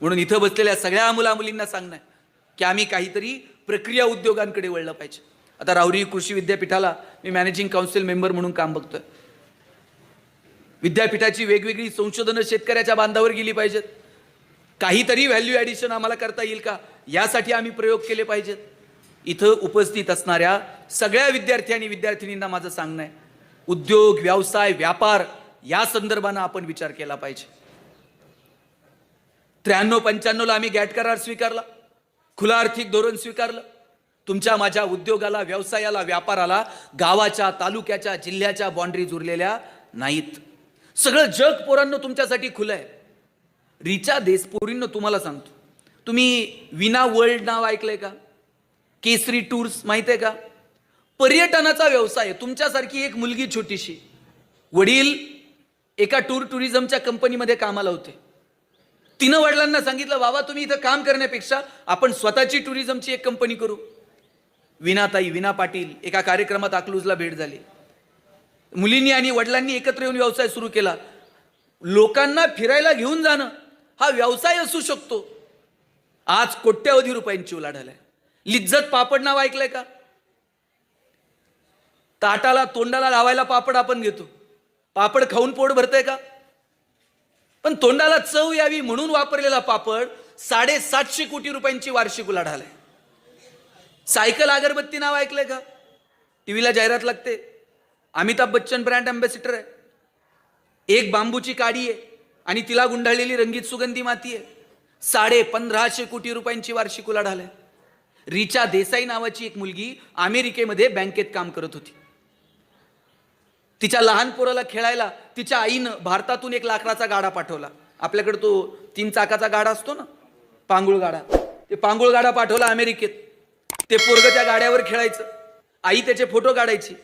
म्हणून इथं बसलेल्या सगळ्या मुला मुलींना सांगणं आहे की आम्ही काहीतरी प्रक्रिया उद्योगांकडे वळलं पाहिजे. आता राहुरी कृषी विद्यापीठाला मी मॅनेजिंग काउन्सिल मेंबर म्हणून काम बघतोय. विद्यापीठाची वेगवेगळी संशोधनं शेतकऱ्याच्या बांधावर गेली पाहिजेत. काहीतरी व्हॅल्यू ॲडिशन आम्हाला करता येईल का? यासाठी आम्ही प्रयोग केले पाहिजेत. इथं उपस्थित असणाऱ्या सगळ्या विद्यार्थी आणि विद्यार्थिनींना माझं सांगणं आहे. उद्योग व्यवसाय व्यापार या संदर्भानं आपण विचार केला पाहिजे. त्र्याण्णव पंच्याण्णवला आम्ही गॅट करार स्वीकारला. खुला आर्थिक धोरण स्वीकारलं. तुमच्या माझ्या उद्योगाला व्यवसायाला व्यापाराला गावाच्या तालुक्याच्या जिल्ह्याच्या बाँड्रीज उरलेल्या नाहीत. सगळं जग पोरांनो तुमच्यासाठी खुलं आहे. रिचा देसपोरींनो तुम्हाला सांगतो. तुम्ही विना वर्ल्ड नाव ऐकलंय का? केसरी टूर्स माहीत आहे का? पर्यटनाचा व्यवसाय आहे तुमच्यासारखी एक मुलगी छोटीशी. वडील एका टूर टुरिझमच्या कंपनीमध्ये कामाला होते. तिनं वडिलांना सांगितलं बाबा तुम्ही इथं काम करण्यापेक्षा आपण स्वतःची टुरिझमची एक कंपनी करू. विनाताई विना पाटील एका कार्यक्रमात अकलूजला भेट झाली. मुलींनी आणि वडिलांनी एकत्र येऊन व्यवसाय सुरू केला. लोकांना फिरायला घेऊन जाणं हा व्यवसाय असू शकतो. आज कोट्यावधी रुपयांची उलाढाल आहे. लिज्जत पापड नाव ऐकलंय का? ताटाला तोंडाला लावायला पापड आपण घेतो. पापड खाऊन पोट भरतंय का? पण तोंडाला चव यावी म्हणून वापरलेला पापड साडेसातशे कोटी रुपयांची वार्षिक उलाढाल आहे. सायकल अगरबत्ती नाव ऐकलंय का? टीव्हीला जाहिरात लागते. अमिताभ बच्चन ब्रँड अँबॅसिडर आहे. एक बांबूची काडी आहे आणि तिला गुंडाळलेली रंगीत सुगंधी माती आहे. साडे पंधराशे कोटी रुपयांची वार्षिक उलाढाल आहे. रिचा देसाई नावाची एक मुलगी अमेरिकेमध्ये बँकेत काम करत होती. तिच्या लहान पोराला खेळायला तिच्या आईनं भारतातून एक लाकडाचा गाडा पाठवला. आपल्याकडे तो तीन चाकाचा गाडा असतो ना पांगुळ गाडा. ते पांगुळ गाडा पाठवला अमेरिकेत. ते पोरग त्या गाड्यावर खेळायचं. आई त्याचे फोटो काढायची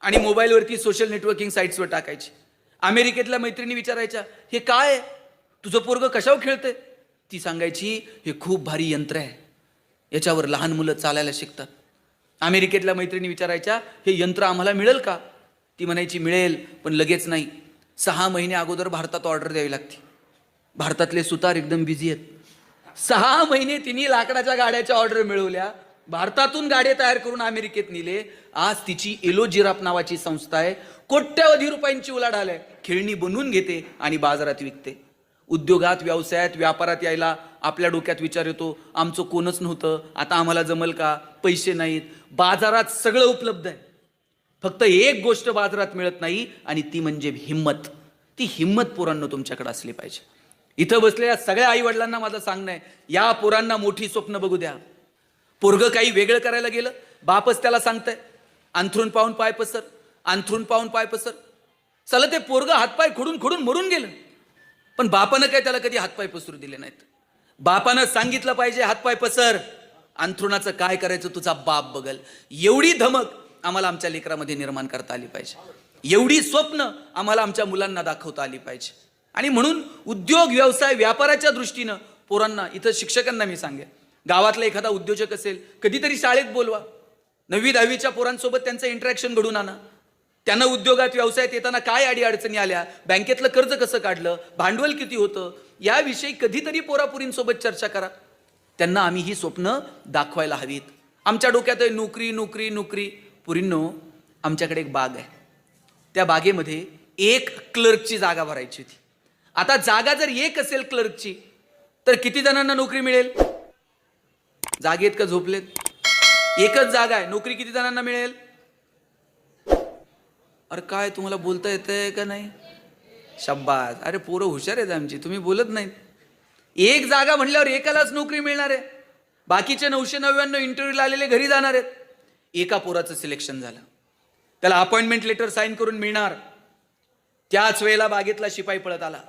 आणि मोबाईलवरती सोशल नेटवर्किंग साईट्सवर टाकायची. अमेरिकेतल्या मैत्रिणी विचारायच्या हे काय आहे? तुझं पोरग कशावर खेळतंय? ती सांगायची हे खूप भारी यंत्र आहे. याच्यावर लहान मुलं चालायला शिकतात. अमेरिकेतल्या मैत्रिणी विचारायच्या हे यंत्र आम्हाला मिळेल का? ती म्हणायची मिळेल पण लगेच नाही. सहा महिने अगोदर भारतात ऑर्डर द्यावी लागते. भारतातले सुतार एकदम बिझी आहेत. सहा महिने तिने लाकडाच्या गाड्याच्या ऑर्डर मिळवल्या. भारतातून गाडे तयार करून अमेरिकेत नेले. आज तिची एलो जिराप नावाची संस्था आहे. कोट्यावधी रुपयांची उलाढाल आहे. खेळणी बनवून घेते आणि बाजारात विकते. उद्योगात व्यवसायात व्यापारात यायला आपल्या डोक्यात विचार येतो. आमचं कोणच नव्हतं. आता आम्हाला जमल का? पैसे नाहीत. बाजारात सगळं उपलब्ध आहे. फक्त एक गोष्ट बाजारात मिळत नाही आणि ती म्हणजे हिंमत. ती हिंमत पोरांना तुमच्याकडे असली पाहिजे. इथं बसलेल्या सगळ्या आई वडिलांना माझं सांगणं आहे या पोरांना मोठी स्वप्न बघू द्या. पोरगं काही वेगळं करायला गेलं बापच त्याला सांगतंय अंथरून पाहून पाय पसर अंथरून पाहून पाय पसर. चला ते पोरगं हातपाय खुडून खुडून मरून गेलं. पण बापानं काय त्याला कधी हातपाय पसरू दिले नाहीत? बापानं सांगितलं पाहिजे हातपाय पसर. अंथरुणाचं काय करायचं तुझा बाप बघल. एवढी धमक आम्हाला आमच्या लेकरामध्ये निर्माण करता आली पाहिजे. एवढी स्वप्न आम्हाला आमच्या मुलांना दाखवता आली पाहिजे. आणि म्हणून उद्योग व्यवसाय व्यापाराच्या दृष्टीनं पोरांना इथं शिक्षकांना मी सांगेन गावातला एखादा उद्योजक असेल कधीतरी शाळेत बोलवा. नववी दहावीच्या पोरांसोबत त्यांचं इंटरॅक्शन घडून आणा. त्यांना उद्योगात व्यवसायात येताना काय अडी अडचणी आल्या बँकेतलं कर्ज कसं काढलं भांडवल किती होतं याविषयी कधीतरी पोरापुरींसोबत चर्चा करा. त्यांना आम्ही ही स्वप्न दाखवायला हवीत. आमच्या डोक्यात आहे नोकरी नोकरी नोकरी. पुरींनो आमच्याकडे एक बाग आहे. त्या बागेमध्ये एक क्लर्कची जागा भरायची होती. आता जागा जर एक असेल क्लर्कची तर किती जणांना नोकरी मिळेल? जागेत का झोपलेत? एकच जागा आहे. नोकरी किती जणांना मिळेल? अरे काय तुम्हाला बोलता येतंय का नाही? शब्बास अरे पोरं हुशार आहेत आमची. तुम्ही बोलत नाहीत. एक जागा म्हटल्यावर एकालाच नोकरी मिळणार आहे. बाकीचे नऊशे नव्याण्णव इंटरव्ह्यूला आलेले घरी जाणार आहेत. एका पोराचं सिलेक्शन झालं. त्याला अपॉइंटमेंट लेटर साईन करून मिळणार. त्याच वेळेला बागेतला शिपाई पळत आला.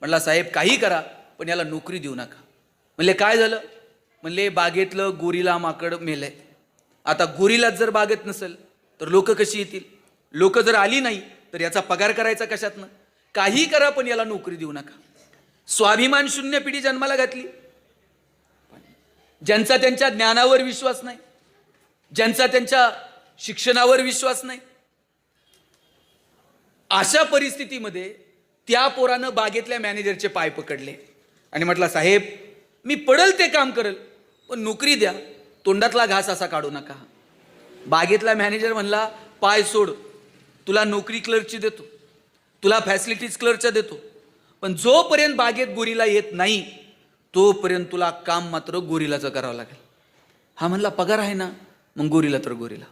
म्हणला साहेब काही करा पण याला नोकरी देऊ नका. म्हणले काय झालं? म्हणले बागेतलं गोरीला माकड मेलंय. आता गोरीलाच जर बागेत नसेल तर लोक कशी येतील? लोक जर आली नाही तर याचा पगार करायचा कशातनं? काही करा पण याला नोकरी देऊ नका. स्वाभिमान शून्य पिढी जन्माला घातली. ज्यांचा त्यांच्या ज्ञानावर विश्वास नाही ज्यांचा त्यांच्या शिक्षणावर विश्वास नाही. अशा परिस्थितीमध्ये त्या पोरानं बागेतल्या मॅनेजरचे पाय पकडले. आणि म्हटला साहेब मी पडल ते काम करल पण नोकरी द्या तोंडातला घास असा काढू नका. बागेतला मॅनेजर म्हणला पाय सोड तुला नोकरी क्लर्कची देतो तुला फॅसिलिटीज क्लर्कच्या देतो पण जोपर्यंत बागेत गोरीला येत नाही तोपर्यंत तुला काम मात्र गोरीलाचं करावं लागेल. हा म्हणला पगार आहे ना मग गोरीला तर गोरीला.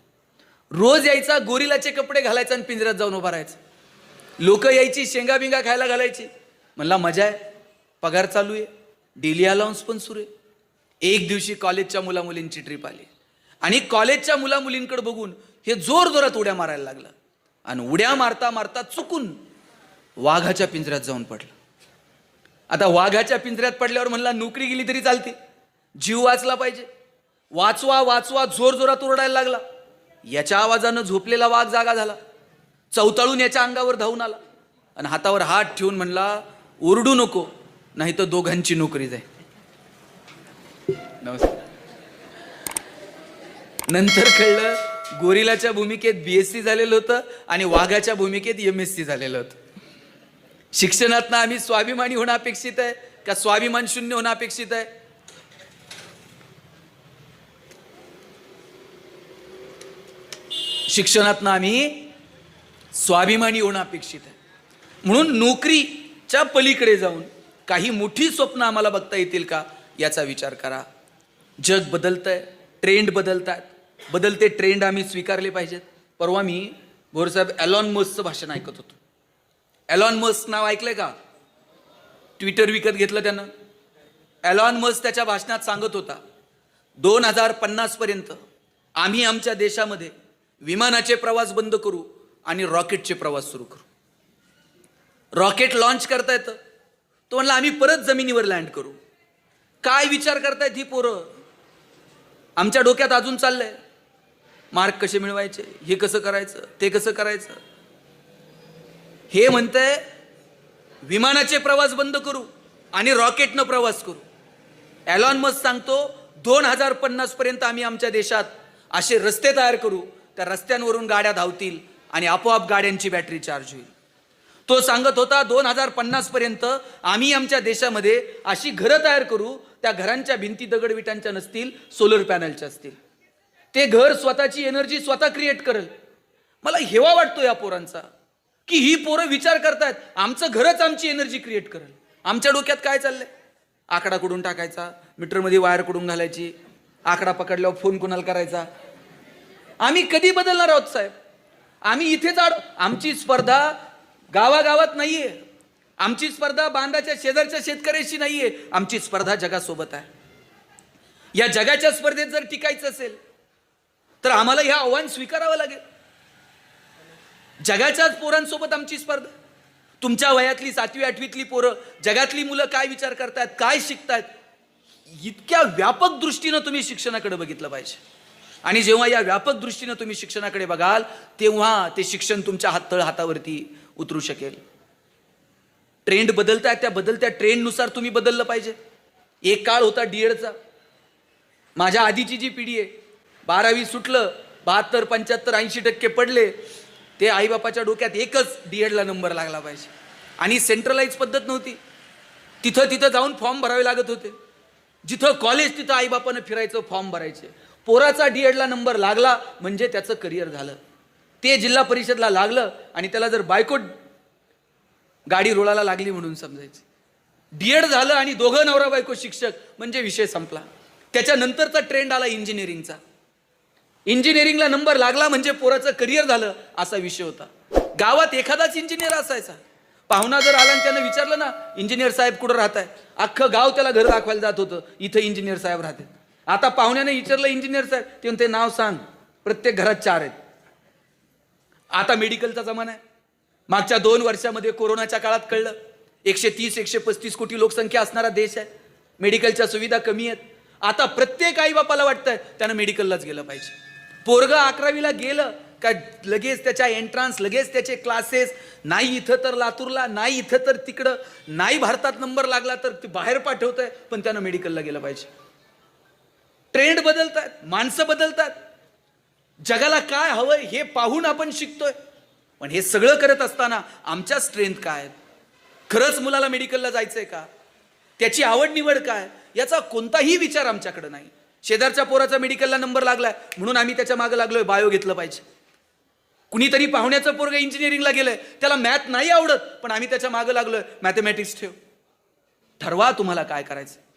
रोज यायचा गोरीलाचे कपडे घालायचा आणि पिंजऱ्यात जाऊन उभा राहायचा. लोक यायची शेंगा बिंगा खायला घालायची. म्हणला मजा आहे. पगार चालू आहे. डेली अलाउन्स पण सुरू आहे. एक दिवशी कॉलेजच्या मुला मुलींची ट्रिप आली. आणि कॉलेजच्या मुला मुलींकडे बघून हे जोर जोरात उड्या मारायला लागलं. आणि उड्या मारता मारता चुकून वाघाच्या पिंजऱ्यात जाऊन पडलं. आता वाघाच्या पिंजऱ्यात पडल्यावर म्हणला नोकरी गेली तरी चालते. जीव वाचला पाहिजे. वाचवा वाचवा जोर जोरात ओरडायला लागला. याच्या आवाजानं झोपलेला वाघ जागा झाला. चवताळून याच्या अंगावर धावून आला. आणि हातावर हात ठेवून म्हणला ओरडू नको नाही तर दोघांची नोकरी जाईल. नमस्कार. नंतर कळलं गोरिलाच्या भूमिकेत बीएससी झालेलं होतं आणि वाघाच्या भूमिकेत एम एस सी झालेलं होतं. शिक्षणातनं आम्ही स्वाभिमानी होणं अपेक्षित आहे का स्वाभिमान शून्य होणं अपेक्षित आहे? शिक्षणातनं आम्ही स्वाभिमानी होणं अपेक्षित आहे. म्हणून नोकरीच्या पलीकडे जाऊन काही मोठी स्वप्न आम्हाला बघता येतील का याचा विचार करा. जग बदलतं आहे ट्रेंड बदलत आहेत बदलते ट्रेंड आम्ही स्वीकारले पाहिजेत. परवा मी भोरसाहेब ॲलॉन मस्कचं भाषण ऐकत होतो. ॲलॉन मस्क नाव ऐकलंय का? ट्विटर विकत घेतलं त्यानं. ॲलॉन मस्क त्याच्या भाषणात सांगत होता दोन हजार पन्नासपर्यंत आम्ही आमच्या देशामध्ये विमानाचे प्रवास बंद करू आणि रॉकेटचे प्रवास सुरू करू. रॉकेट लॉन्च करता येतं. तो म्हणला आम्ही परत जमिनीवर लँड करू. काय विचार करतायत ही पोरं? आमच्या डोक्यात अजून चाललंय. मार्क कसे मिळवायचे? हे कसं करायचं? ते कसं करायचं? हे म्हणतंय विमानाचे प्रवास बंद करू आणि रॉकेटनं प्रवास करू. ॲलॉन मस्क सांगतो दोन हजार पन्नासपर्यंत आम्ही आमच्या देशात असे रस्ते तयार करू त्या रस्त्यांवरून गाड्या धावतील आणि आपोआप गाड्यांची बॅटरी चार्ज होईल. तो सांगत होता दोन हजार पन्नास पर्यंत आम्ही आमच्या देशामध्ये अशी घरं तयार करू त्या घरांच्या भिंती दगडविटांच्या नसतील सोलर पॅनलच्या असतील. ते घर स्वतःची एनर्जी स्वतः क्रिएट करेल. मला हेवा वाटतो या पोरांचा की ही पोरं विचार करतायत आमचं घरच आमची एनर्जी क्रिएट करेल. आमच्या डोक्यात काय चाललंय? आकडा कुठून टाकायचा? मीटरमध्ये वायर कुठून घालायची? आकडा पकडल्यावर फोन कुणाला करायचा? आम्ही कधी बदलणार आहोत साहेब? आम्ही इथेच आड आमची स्पर्धा गावागावात नाही आहे आमची स्पर्धा बांधाच्या शेजारच्या शेतकऱ्याशी आहे आमची स्पर्धा जगासोबत आहे. या जगाच्या स्पर्धेत जर टिकायचं असेल तर आम्हाला हे आव्हान स्वीकारावं लागेल. जगाच्याच पोरांसोबत आमची स्पर्धा. तुमच्या वयातली सातवी आठवीतली पोरं जगातली मुलं काय विचार करतायत काय शिकतायत इतक्या व्यापक दृष्टीनं तुम्ही शिक्षणाकडे बघितलं पाहिजे. आणि जेव्हा या व्यापक दृष्टीनं तुम्ही शिक्षणाकडे बघाल तेव्हा ते शिक्षण तुमच्या हात तळ हातावरती उतरू शकेल. ट्रेंड बदलताय त्या बदलत्या ट्रेंडनुसार तुम्ही बदललं पाहिजे. एक काळ होता डीएडचा माझ्या आधीची जी पिढी आहे बारावी सुटलं बहात्तर पंच्याहत्तर ऐंशी टक्के पडले ते आईबापाच्या डोक्यात एकच डीएडला नंबर लागला पाहिजे. आणि सेंट्रलाइज पद्धत नव्हती. तिथं तिथं जाऊन फॉर्म भरावे लागत होते. जिथं कॉलेज तिथं आईबापानं फिरायचं फॉर्म भरायचे. पोराचा डीएडला नंबर लागला म्हणजे त्याचं करिअर झालं. ते जिल्हा परिषदला लागलं आणि त्याला जर बायको गाडी रोळाला लागली म्हणून समजायचे. डीएड झालं आणि दोघं नवरा बायको शिक्षक म्हणजे विषय संपला. त्याच्यानंतरचा ट्रेंड आला इंजिनिअरिंगचा इंजिनिअरिंगला नंबर लागला म्हणजे पोराचं करिअर झालं असा विषय होता. गावात एखादाच इंजिनियर असायचा. पाहुणा जर आला आणि त्यानं विचारलं ना इंजिनियर साहेब कुठं राहताय? अख्खं गाव त्याला घर दाखवायला जात होतं. इथं इंजिनियर साहेब राहतात. आता पाहुण्याने विचारलं इंजिनियर साहेब ते ते नाव सांग. प्रत्येक घरात चार आहेत. आता मेडिकलचा जमाना आहे. मागच्या दोन वर्षामध्ये कोरोनाच्या काळात कळलं एकशे तीस एकशे पस्तीस कोटी लोकसंख्या असणारा देश आहे. मेडिकलच्या सुविधा कमी आहेत. आता प्रत्येक आई बापाला वाटतंय त्यानं मेडिकललाच गेलं पाहिजे. पोरग अकरावीला गेलं का लगेच त्याच्या एंट्रान्स लगेच त्याचे क्लासेस नाही इथं तर लातूरला नाही इथं तर तिकडं नाही भारतात नंबर लागला तर बाहेर पाठवतंय पण त्यानं मेडिकलला गेलं पाहिजे. ट्रेंड बदलतात माणसं बदलतात. जगाला काय हवंय हे पाहून आपण शिकतोय. पण हे सगळं करत असताना आमच्या स्ट्रेंथ काय आहेत? खरंच मुलाला मेडिकलला जायचंय का? त्याची आवड निवड काय? याचा कोणताही विचार आमच्याकडे नाही. शेजारच्या पोराचा मेडिकलला नंबर लागलाय म्हणून आम्ही त्याच्यामागे लागलोय बायो घेतलं पाहिजे. कुणीतरी पाहुण्याचं पोरग इंजिनिअरिंगला गेलंय त्याला मॅथ नाही आवडत पण आम्ही त्याच्यामागे लागलोय मॅथमॅटिक्स ठेव. ठरवा तुम्हाला काय करायचं